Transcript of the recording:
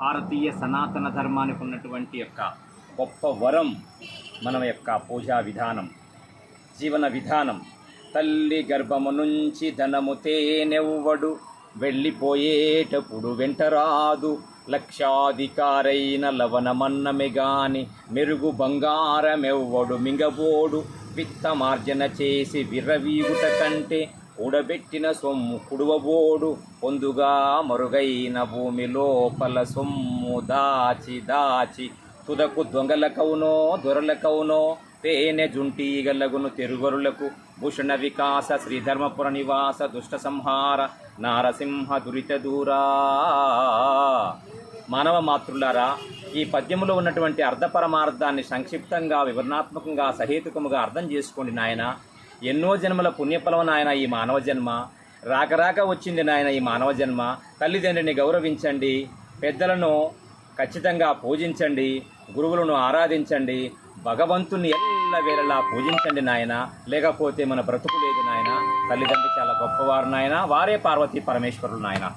భారతీయ సనాతన ధర్మానికి ఉన్నటువంటి యొక్క గొప్ప వరం మన యొక్క పూజా విధానం జీవన విధానం. తల్లి గర్భము నుంచి ధనము తేనెవ్వడు వెళ్ళిపోయేటప్పుడు వెంటరాదు. లక్షాధికారైన లవణమన్నమే గాని మెరుగు బంగారమెవ్వడు మింగబోడు. విత్తమార్జన చేసి విర్రవీగుట కంటే కూడబెట్టిన సొమ్ము కుడువబోడు. పొందుగా మరుగైన భూమి లోపల సొమ్ము దాచి దాచి తుదకు దొంగలకవునో దొరలకవునో తేనె జుంటీగలగును తెరుగరులకు. భూషణ వికాస శ్రీధర్మపుర నివాస దుష్ట సంహార నారసింహ దురిత దూరా. మానవ మాతృలారా ఈ పద్యములో ఉన్నటువంటి అర్ధపరమార్థాన్ని సంక్షిప్తంగా వివరణాత్మకంగా సహేతుకముగా అర్థం చేసుకోండి నాయన. ఎన్నో జన్మల పుణ్యఫలం నాయన ఈ మానవ జన్మ. రాక రాక వచ్చింది నాయన ఈ మానవ జన్మ. తల్లిదండ్రిని గౌరవించండి. పెద్దలను ఖచ్చితంగా పూజించండి. గురువులను ఆరాధించండి. భగవంతుని ఎల్ల వేళలా పూజించండి నాయన. లేకపోతే మన బ్రతుకు లేదు నాయన. తల్లిదండ్రి చాలా గొప్పవారు నాయన. వారే పార్వతీ పరమేశ్వరులు నాయన.